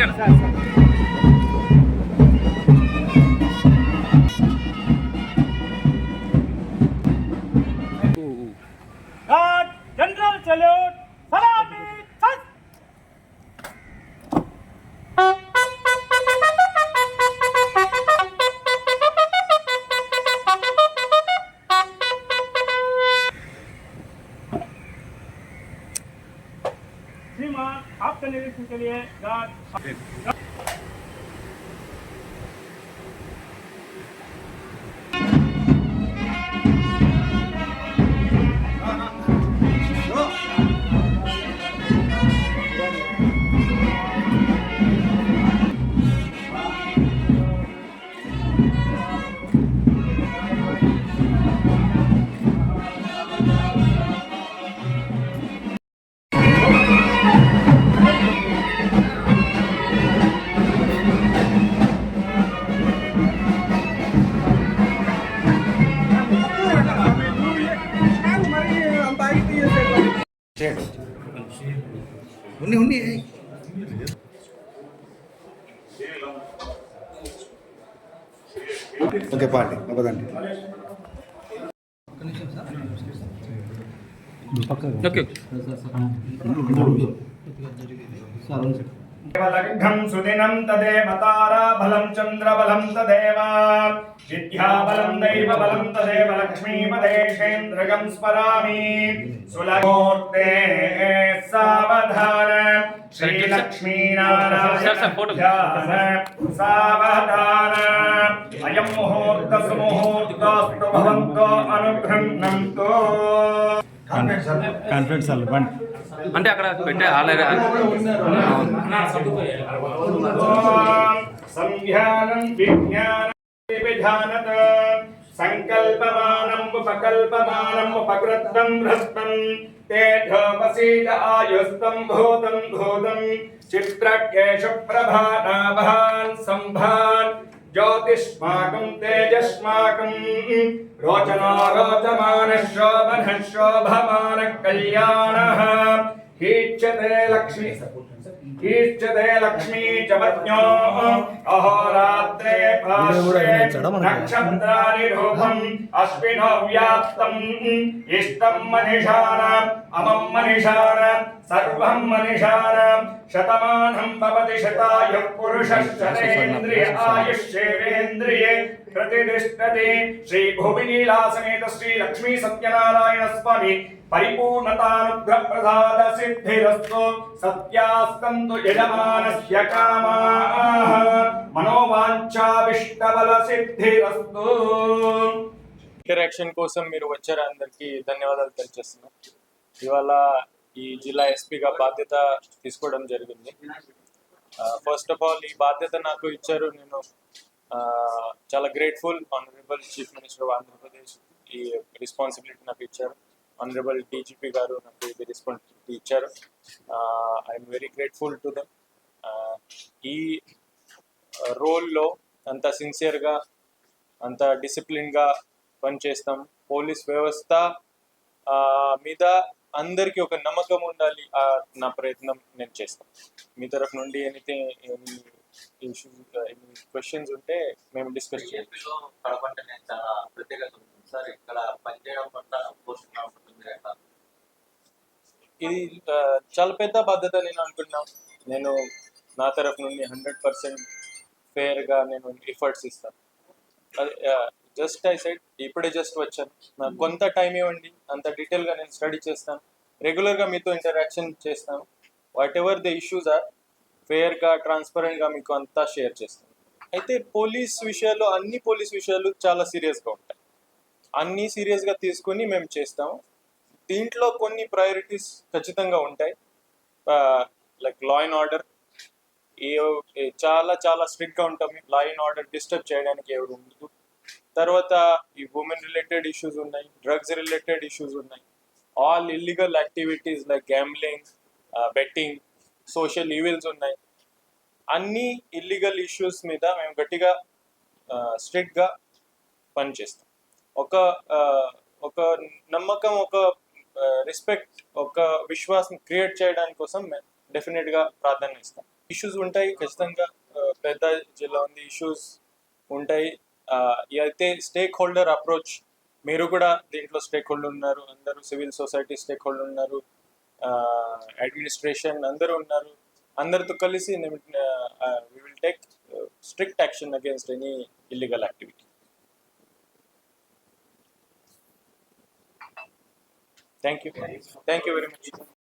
Venga, सीमा आप निरीक्षण के लिए ఉన్ని ఉన్ని ఓకే పాండి అవ్వదండి. ఓకే. సార్. దేవలగ్నం సుదినం తదేవ తారాబలం చంద్రబలం తదేవ విద్యాబలం దైవబలం తదేవ లక్ష్మీపదేశేంద్రగం స్మరామి సులమూర్తే సావధాన శ్రీలక్ష్మీనారాయణ సావధాన అయం ముహూర్త సుముహూర్తాస్తు భవంతో అనుగృహ్ణంతో కాన్ఫరెన్స్ కాన్ఫరెన్స్ అంటే అక్కడ పెట్టే ఆల్రెడీ సంకల్పమానం ఉపకల్పమానం ఉపకృతం భ్రష్టం తేజోపసీద ఆయుస్తం భూతం భూతం. చిత్రకేశ ప్రభానాభాన్ సంభాన్. ज्योतिष्माकं तेजस्माकं रोचनो रोचमानः शोभनः शोभमानः कल्याणः हीच्यते लक्ष्मी। ईष्टते लक्ष्मी चमर्ज्ञो अहोरात्रे भाष्ये नक्षत्राणि रूपम् अश्विनो व्याप्तम् इष्टम् मनिषार अमम् मनिषार सर्वम् भवति शतायुः पुरुषश्चरेन्द्रिय आयुष्येवेन्द्रिये ప్రతిష్టతే శ్రీ భూమిలీలా సమేత శ్రీ లక్ష్మీ సత్యనారాయణ స్వామి పరిపూర్ణతానుగ్రహ ప్రసాద సిద్ధిరస్తు సత్యాస్తంతు యజమానస్య కామాః మనోవాంఛావిష్టబల సిద్ధిరస్తు ఇంటరాక్షన్ కోసం మీరు వచ్చారు అందరికి ధన్యవాదాలు తెలియజేస్తున్నాం. ఇవాళ ఈ జిల్లా ఎస్పీగా బాధ్యత తీసుకోవడం జరిగింది. ఫస్ట్ ఆఫ్ ఆల్ ఈ బాధ్యత నాకు ఇచ్చారు నేను చాలా grateful honourable chief minister of Andhra Pradesh ఈ రెస్పాన్సిబిలిటీ నాకు ఇచ్చారు. ఆనరబుల్ డీజీపీ గారు నాకు ఇది రెస్పాన్సిబిలిటీ ఇచ్చారు. I'm very grateful to them ఈ రోల్లో అంత సిన్సియర్గా అంత డిసిప్లిన్గా పనిచేస్తాం. పోలీస్ వ్యవస్థ మీద అందరికీ ఒక నమ్మకం ఉండాలి నా ప్రయత్నం నేను చేస్తాను. మీ తరఫు నుండి ఎనీథింగ్ ఇష్యూస్ క్వశ్చన్స్ ఉంటే మేము డిస్కస్ చేయాలి చాలా ప్రత్యేకత ఉంటుంది సార్ ఇక్కడ పనిచేయడం పట్ల పోషణ ఉంటుంది ఎట్లా? ఇది చాలా పెద్ద బాధ్యత నేను అనుకుంటున్నాను నేను నా తరఫు నుండి హండ్రెడ్ పర్సెంట్ ఫేర్గా నేను ఎఫర్ట్స్ ఇస్తాను. అది జస్ట్ ఐ సైడ్ ఇప్పుడే జస్ట్ వచ్చాను. నాకు కొంత టైం ఇవ్వండి. అంత డీటెయిల్గా నేను స్టడీ చేస్తాను. రెగ్యులర్గా మీతో ఇంటరాక్షన్ చేస్తాను. Whatever the issues are ఫేర్గా ట్రాన్స్పరెంట్గా మీకు అంతా షేర్ చేస్తాను అయితే పోలీస్ విషయాలు అన్ని పోలీస్ విషయాలు చాలా సీరియస్గా ఉంటాయి. అన్నీ సీరియస్గా తీసుకుని మేము చేస్తాము దీంట్లో కొన్ని ప్రయారిటీస్ ఖచ్చితంగా ఉంటాయి. లైక్ లా అండ్ ఆర్డర్ ఏ ఏ- చాలా చాలా స్ట్రిక్ట్గా ఉంటాం. లా అండ్ ఆర్డర్ డిస్టర్బ్ చేయడానికి ఎవరు ఉండదు తర్వాత ఈ ఉమెన్ రిలేటెడ్ ఇష్యూస్ ఉన్నాయి డ్రగ్స్ రిలేటెడ్ ఇష్యూస్ ఉన్నాయి. All illegal activities like gambling betting social evils ఉన్నాయి. అన్ని ఇల్లీగల్ ఇష్యూస్ మీద మేము గట్టిగా స్ట్రిక్ట్గా పనిచేస్తాం. ఒక ఒక నమ్మకం ఒక రెస్పెక్ట్ ఒక విశ్వాసం క్రియేట్ చేయడానికి కోసం మేము డెఫినెట్గా ప్రాధాన్యత ఇస్తాం. ఇష్యూస్ ఉంటాయి ఖచ్చితంగా పెద్ద జిల్లా ఉంది ఇష్యూస్ ఉంటాయి. అయితే స్టేక్ హోల్డర్ అప్రోచ్ మీరు కూడా దీంట్లో స్టేక్ హోల్డర్ ఉన్నారు అందరూ సివిల్ సొసైటీ స్టేక్ హోల్డర్ ఉన్నారు అడ్మినిస్ట్రేషన్ అందరూ ఉన్నారు అందరితో కలిసి we will take strict action against any illegal activity thank you thank you very much